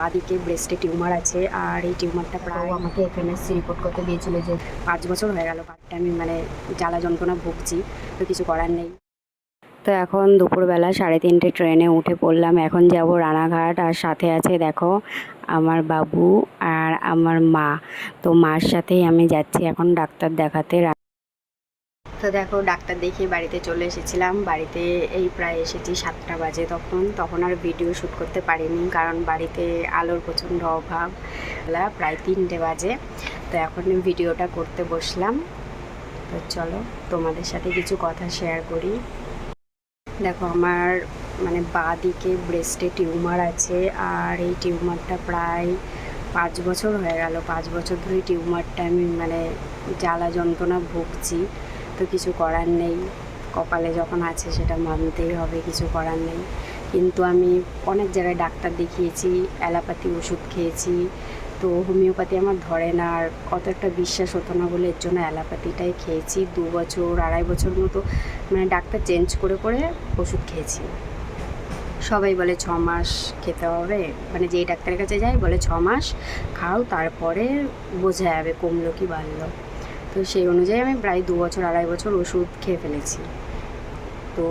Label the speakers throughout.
Speaker 1: বাদিকে ব্রেস্টে টিউমার আছে আর এই টিউমারটা প্রায় আমাকে এফএনএসসি রিপোর্ট করতে দিয়েছিল যে পাঁচ বছর হয়ে গেল বাটটা আমি মানে জ্বালা যন্ত্রণা ভুগছি তো কিছু করার নেই। তো এখন দুপুরবেলা সাড়ে তিনটে ট্রেনে উঠে পড়লাম এখন যাব রানাঘাট আর সাথে আছে দেখো আমার বাবু আর আমার মা। তো মার সাথেই আমি যাচ্ছি এখন ডাক্তার দেখাতে তো দেখো, ডাক্তার দেখিয়ে বাড়িতে চলে এসেছিলাম। বাড়িতে এই প্রায় এসেছি সাতটা বাজে তখন। তখন আর ভিডিও শ্যুট করতে পারিনি কারণ বাড়িতে আলোর প্রচণ্ড অভাব। প্রায় তিনটে বাজে। তো এখন ভিডিওটা করতে বসলাম। তো চলো, তোমাদের সাথে কিছু কথা শেয়ার করি। দেখো, আমার মানে বাঁ দিকে ব্রেস্টে টিউমার আছে আর এই টিউমারটা প্রায় পাঁচ বছর হয়ে গেল। পাঁচ বছর ধরে টিউমারটা আমি মানে জ্বালা যন্ত্রণা ভুগছি। তো কিছু করার নেই। কপালে যখন আছে সেটা মানতেই হবে, কিছু করার নেই। কিন্তু আমি অনেক জায়গায় ডাক্তার দেখিয়েছি, অ্যালোপ্যাথি ওষুধ খেয়েছি। তো হোমিওপ্যাথি আমার ধরে না, আর অত একটা বিশ্বাস হতো না বলে এর জন্য অ্যালোপ্যাথিটাই খেয়েছি। দু বছর, আড়াই বছর মতো মানে ডাক্তার চেঞ্জ করে করে ওষুধ খেয়েছি। সবাই বলে ছ মাস খেতে হবে। মানে যেই ডাক্তারের কাছে যাই বলে ছ মাস, খাও, তারপরে বোঝা যাবে কমলো কি বাড়লো। তো সেই অনুযায়ী আমি প্রায় দু বছর, আড়াই বছর ওষুধ খেয়ে ফেলেছি। তো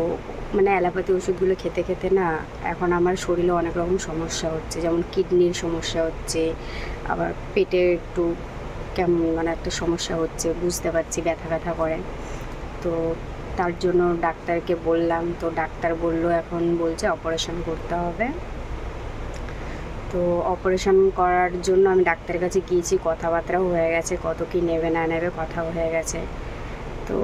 Speaker 1: মানে অ্যালোপ্যাথি ওষুধগুলো খেতে খেতে না এখন আমার শরীরে অনেক রকম সমস্যা হচ্ছে, যেমন কিডনির সমস্যা হচ্ছে, আবার পেটে একটু কেমন মানে একটা সমস্যা হচ্ছে, বুঝতে পারছি ব্যথা ব্যথা করে। তো তার জন্য ডাক্তারকে বললাম, তো ডাক্তার বলল এখন বলছে অপারেশন করতে হবে। তো অপারেশন করার জন্য আমি ডাক্তারের কাছে গিয়েছি, কথাবার্তাও হয়ে গেছে, কত কি নেবে, না নেবে কথাও হয়ে গেছে। তো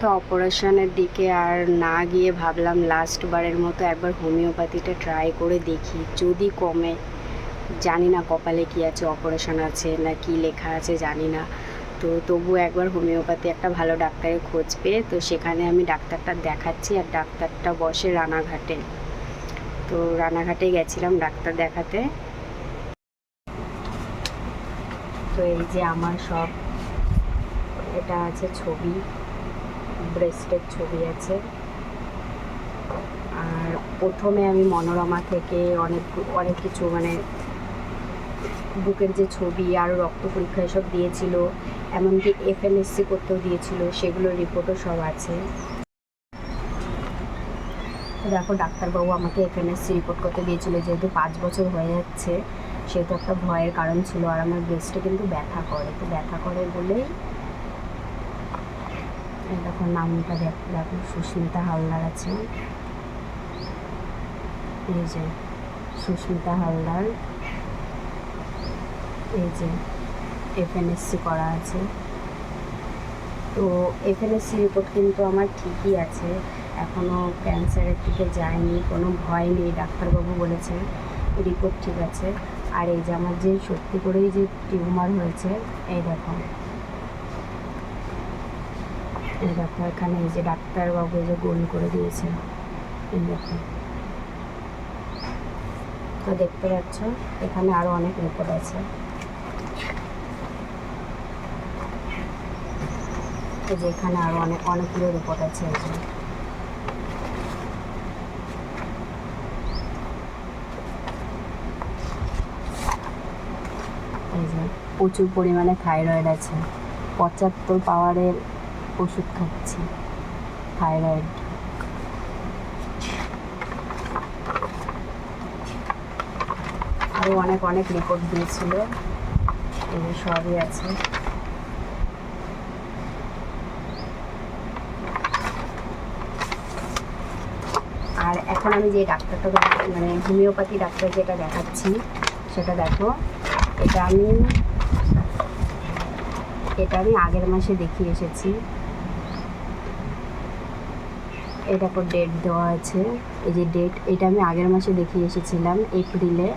Speaker 1: তো অপারেশনের দিকে আর না গিয়ে ভাবলাম লাস্ট বারের মতো একবার হোমিওপ্যাথিটা ট্রাই করে দেখি, যদি কমে, জানি না কপালে কি আছে অপারেশন আছে না কি লেখা আছে, জানি না। তো তবু একবার হোমিওপ্যাথি একটা ভালো ডাক্তারের খোঁজ পেয়ে, তো সেখানে আমি ডাক্তারটা দেখাচ্ছি, আর ডাক্তারটা বসে রানাঘাটে। তো রানাঘাটে গেছিলাম ডাক্তার দেখাতে। তো এই যে আমার সব, এটা আছে ছবি, ব্রেস্টের ছবি আছে। আর প্রথমে আমি মনোরমা থেকে অনেক অনেক কিছু মানে বুকের যে ছবি আরও রক্ত পরীক্ষা এসব দিয়েছিল, এমনকি এফএনএসসি করতেও দিয়েছিল, সেগুলোর রিপোর্টও সব আছে। দেখো, ডাক্তারবাবু আমাকে এফএনএসসি রিপোর্ট করতে দিয়েছিল, যেহেতু পাঁচ বছর হয়ে যাচ্ছে, সেহেতু একটা ভয়ের কারণ ছিল, আর আমার ব্রেস্টে কিন্তু ব্যথা করে। তো ব্যথা করে বলেই দেখো, নামটা দেখ, দেখো, সুস্মিতা হালদার আছে। এই যে, সুস্মিতা হালদার। এই যে এফএনএসসি করা আছে। তো এফএনএসসি রিপোর্ট কিন্তু আমার ঠিকই আছে। এখনও ক্যান্সারের দিকে যায়নি, কোনো ভয় নেই, ডাক্তারবাবু বলেছেন রিপোর্ট ঠিক আছে। আর এই যে আমার যে সত্যি করেই যে টিউমার হয়েছে, এই দেখো। এই দেখো এখানে এই যে ডাক্তারবাবু এই যে গোল করে দিয়েছে। এই দেখো। তো দেখতে পাচ্ছ, এখানে আরও অনেক রিপোর্ট আছে। এই যে এখানে আরও অনেক, অনেকগুলো রিপোর্ট আছে এই এই প্রচুর পরিমাণে থাইরয়েড আছে। পঁচাত্তর পাওয়ারের ওষুধ খাচ্ছি। থাইরয়েড। আরও অনেক অনেক রিপোর্ট দিয়েছিল। এগুলো সবই আছে। আর এখন আমি যে ডাক্তারটা মানে হোমিওপ্যাথি ডাক্তার যেটা দেখাচ্ছি, সেটা দেখো। এটা আমি এটা আমি আগের মাসে দেখিয়ে এসেছি। এটা দেখো ডেট দেওয়া আছে। এই যে ডেট এটা আমি আগের মাসে দেখিয়ে এসেছিলাম এপ্রিলে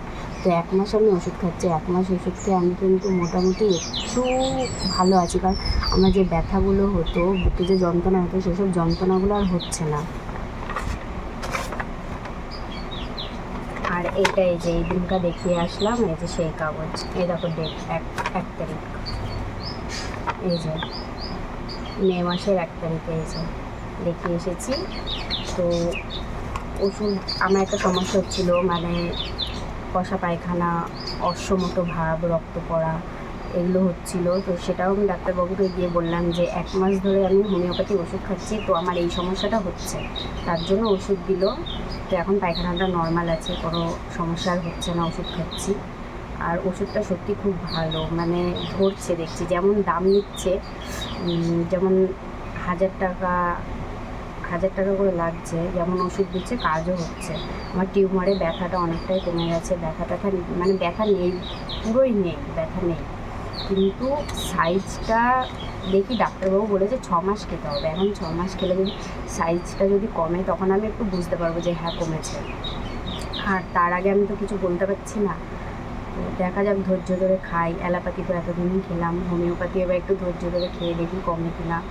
Speaker 1: তো এক মাস আমি ওষুধ খাচ্ছি, এক মাস ওষুধ খেয়ে আমি কিন্তু মোটামুটি একটু ভালো আছি। কারণ আমার যে ব্যথাগুলো হতো, বুকে যে যন্ত্রণা হতো, সেসব যন্ত্রণাগুলো আর হচ্ছে না। এইটা এই যে এই দিনটা দেখিয়ে আসলাম, এই যে সেই কাগজ। এই দেখো ডেট, এক এক তারিখ। এই যে মে মাসের এক তারিখে এই যে দেখিয়ে এসেছি। তো ওষুধ আমার একটা সমস্যা হচ্ছিল মানে কষা পায়খানা, অশ্বমতো ভাব, রক্ত পড়া এগুলো হচ্ছিল। তো সেটাও আমি ডাক্তারবাবুকে গিয়ে বললাম যে এক মাস ধরে আমি হোমিওপ্যাথি ওষুধ খাচ্ছি, তো আমার এই সমস্যাটা হচ্ছে। তার জন্য ওষুধ দিল। তো এখন পায়খানাটা নর্মাল আছে, কোনো সমস্যা হচ্ছে না, ওষুধ খাচ্ছি। আর ওষুধটা সত্যি খুব ভালো মানে ধরছে দেখছি, যেমন দাম নিচ্ছে যেমন হাজার টাকা হাজার টাকা করে লাগছে, যেমন ওষুধ দিচ্ছে, কাজও হচ্ছে। আমার টিউমারে ব্যথাটা অনেকটাই কমে গেছে ব্যথা ট্যাথা মানে ব্যথা নেই, পুরোই নেই, ব্যথা নেই। কিন্তু সাইজটা দেখি ডাক্তারবাবু বলেছে ছ মাস খেতে হবে। এখন ছ মাস খেলে যদি সাইজটা যদি কমে, তখন আমি একটু বুঝতে পারব যে হ্যাঁ কমেছে। আর তার আগে আমি তো কিছু বলতে পারছি না। দেখা যাক, ধৈর্য ধরে খাই। অ্যালোপ্যাথি তো এতদিনই খেলাম। হোমিওপ্যাথি এবার একটু ধৈর্য ধরে খেয়ে দেখি কমে কিনা।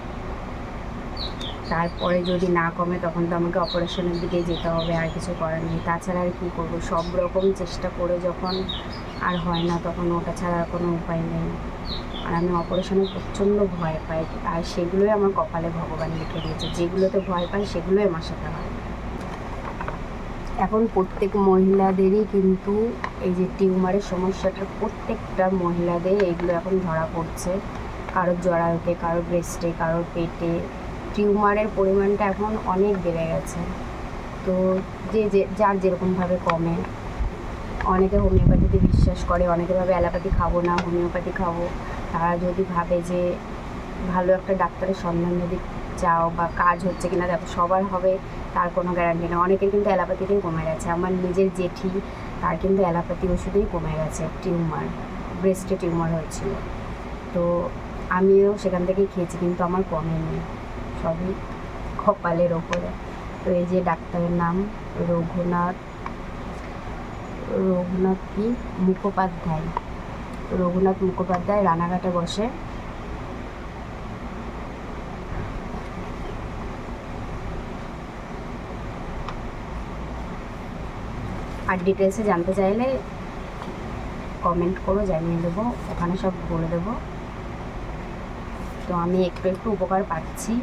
Speaker 1: তারপরে যদি না কমে, তখন তো আমাকে অপারেশনের দিকে যেতে হবে, আর কিছু করার নেই। তাছাড়া আর কী করব? সব রকম চেষ্টা করে যখন আর হয় না, তখন ওটা ছাড়া আর কোনো উপায় নেই। আর আমি অপারেশনে প্রচণ্ড ভয় পাই, আর সেগুলোই আমার কপালে ভগবান লিখে দিয়েছে। যেগুলোতে ভয় পাই, সেগুলোই আমার সাথে হয়। এখন প্রত্যেক মহিলাদেরই কিন্তু এই যে টিউমারের সমস্যাটা, প্রত্যেকটা মহিলাদের এগুলো এখন ধরা পড়ছে। কারোর জরায়ুতে কারোর ব্রেস্টে কারোর পেটে। টিউমারের পরিমাণটা এখন অনেক বেড়ে গেছে। তো যে যে, যার যেরকমভাবে কমে। অনেকে হোমিওপ্যাথিতে বিশ্বাস করে, অনেকে ভাবে অ্যালোপ্যাথি খাব না, হোমিওপ্যাথি খাব। তারা যদি ভাবে যে, ভালো একটা ডাক্তারের সন্ধান যদি চাও বা কাজ হচ্ছে কিনা, দেখো সবার হবে, তার কোনো গ্যারান্টি নেই। অনেকের কিন্তু অ্যালোপ্যাথিতেই কমে গেছে। আমার নিজের জেঠি, তার কিন্তু অ্যালোপ্যাথি ওষুধেই কমে গেছে, টিউমার ব্রেস্টে টিউমার হয়েছিল। তো আমিও সেখান থেকেই খেয়েছি, কিন্তু আমার কমেনি। সবই কপালের ওপরে। তো এই যে ডাক্তারের নাম, রঘুনাথ রঘুনাথ কি? মুখোপাধ্যায়। রঘুনাথ মুখোপাধ্যায় রানাঘাটে বসে। আর ডিটেলসে জানতে চাইলে কমেন্ট করো, জানিয়ে দেবো। ওখানে সব বলে দেবো। তো আমি একটু একটু উপকার পাচ্ছি।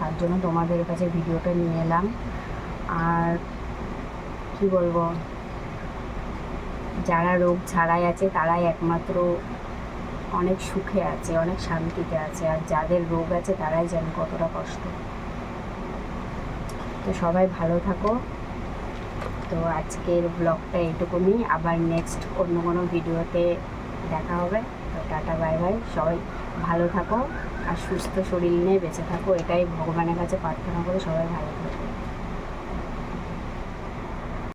Speaker 1: তার জন্য তোমাদের কাছে ভিডিওটা নিয়ে এলাম। আর কি বলব? যারা রোগ ছাড়াই আছে, তারাই একমাত্র অনেক সুখে আছে, অনেক শান্তিতে আছে। আর যাদের রোগ আছে, তারাই জানে কতটা কষ্ট। তো সবাই ভালো থাকো। তো আজকের ব্লগটা এইটুকুনি। আবার নেক্সট অন্য কোনো ভিডিওতে দেখা হবে। তো টাটা বাই বাই সবাই ভালো থাকো। আর সুস্থ শরীর নিয়ে বেঁচে থাকো এটাই ভগবানের কাছে প্রার্থনা করে সবাই ভালো থাকো।